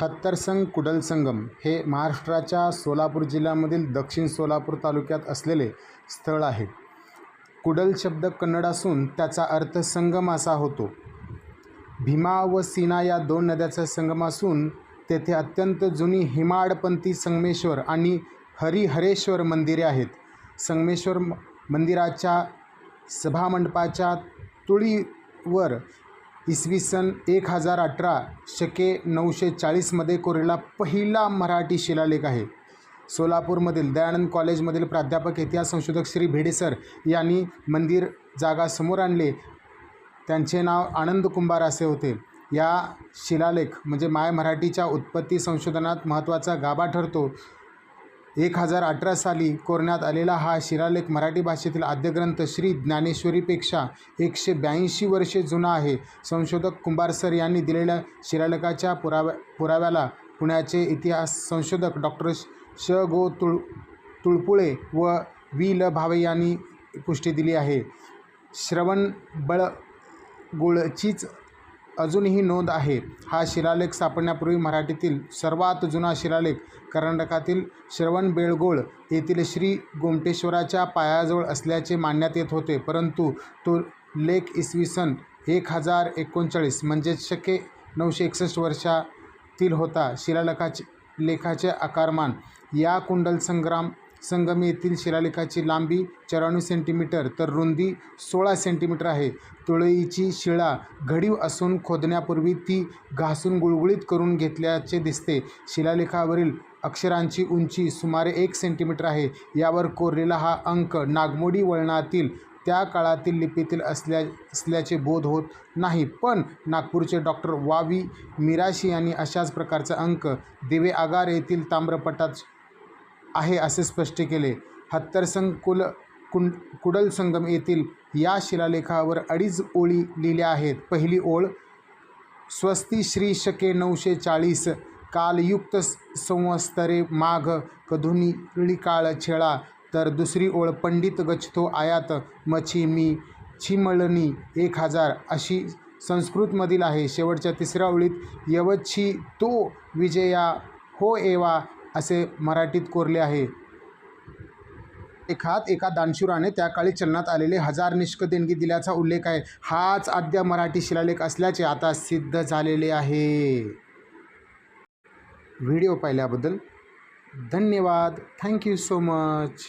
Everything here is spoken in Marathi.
हत्तरसंग कुडल संगम हे महाराष्ट्राच्या सोलापूर जिल्ह्यामधील दक्षिण सोलापूर तालुक्यात असलेले स्थळ आहे. कुडल शब्द कन्नड असून त्याचा अर्थ संगम असा होतो. भीमा व सीना या दोन नद्याचा संगम असून तेथे अत्यंत जुनी हिमाडपंथी संगमेश्वर आणि हरिहरेश्वर मंदिरे आहेत. संगमेश्वर म- मंदिराच्या सभामंडपाच्या तुळीवर इसवी सन एक हजार अठरा शके नऊशे चाळीसमध्ये कोरलेला पहिला मराठी शिलालेख आहे. सोलापूरमधील दयानंद कॉलेजमधील प्राध्यापक इतिहास संशोधक श्री भेडेसर यांनी मंदिर जागा समोर आणले. त्यांचे नाव आनंद कुंभार असे होते. या शिलालेख म्हणजे माय मराठीच्या उत्पत्ती संशोधनात महत्त्वाचा गाभा ठरतो. एक हजार अठरा साली कोरण्यात आलेला हा शिलालेख मराठी भाषेतील आद्यग्रंथ श्री ज्ञानेश्वरीपेक्षा एकशे ब्याऐंशी वर्षे जुना आहे. संशोधक कुंभार सर यांनी दिलेल्या शिलालेखाच्या पुराव्या पुराव्याला पुण्याचे इतिहास संशोधक डॉक्टर श. गो. तुळ तुळपुळे व वि ल. भावे यांनी पुष्टी दिली आहे. श्रवण बळगुळचीच अजूनही नोंद आहे. हा शिलालेख सापडण्यापूर्वी मराठीतील सर्वात जुना शिलालेख कर्नाटकातील श्रवणबेळगोळ येथील श्री गोमटेश्वराच्या पायाजवळ असल्याचे मानण्यात येत होते. परंतु तो लेख इसवी सन एक हजार एकोणचाळीस म्हणजेच शके नऊशे एकसष्ट वर्षातील होता. शिलालेखाचे लेखाचे आकारमान या कुंडल संग्राम संगम येथील शिलालेखाची लांबी चौऱ्याण्णव सेंटीमीटर तर रुंदी सोळा सेंटीमीटर आहे. तुळईची शिळा घडीव असून खोदण्यापूर्वी ती घासून गुळगुळीत करून घेतल्याचे दिसते. शिलालेखावरील अक्षरांची उंची सुमारे एक सेंटीमीटर आहे. यावर कोरलेला हा अंक नागमोडी वळणातील त्या काळातील लिपीतील असल्या असल्याचे बोध होत नाही. पण नागपूरचे डॉक्टर वा व्ही मिराशी यांनी अशाच प्रकारचा अंक दिवे आगार येथील ताम्रपटात आहे असे स्पष्ट केले. हत्तरसंग कुल कुंड कुडल संगम येथील या शिलालेखावर अडीच ओळी लिहिल्या आहेत. पहिली ओळ स्वस्ती श्री शके नऊशे चाळीस कालयुक्त संवस्तरे माघ कधुनी काळ छेळा. तर दुसरी ओळ पंडित गच्छतो आयात मछी मी छिमळणी एक हजार. अशी संस्कृतमधील आहे. शेवटच्या तिसऱ्या ओळीत यवच्छी तो विजया हो एवा असे मराठीत कोरले आहे. एखाद एका दानशुराने त्या काळी चलनात आलेले हजार निष्क देणगी दिल्याचा उल्लेख आहे. हाच आद्य मराठी शिलालेख असल्याचे आता सिद्ध झालेले आहे. व्हिडिओ पाहिल्याबद्दल धन्यवाद. Thank you so much.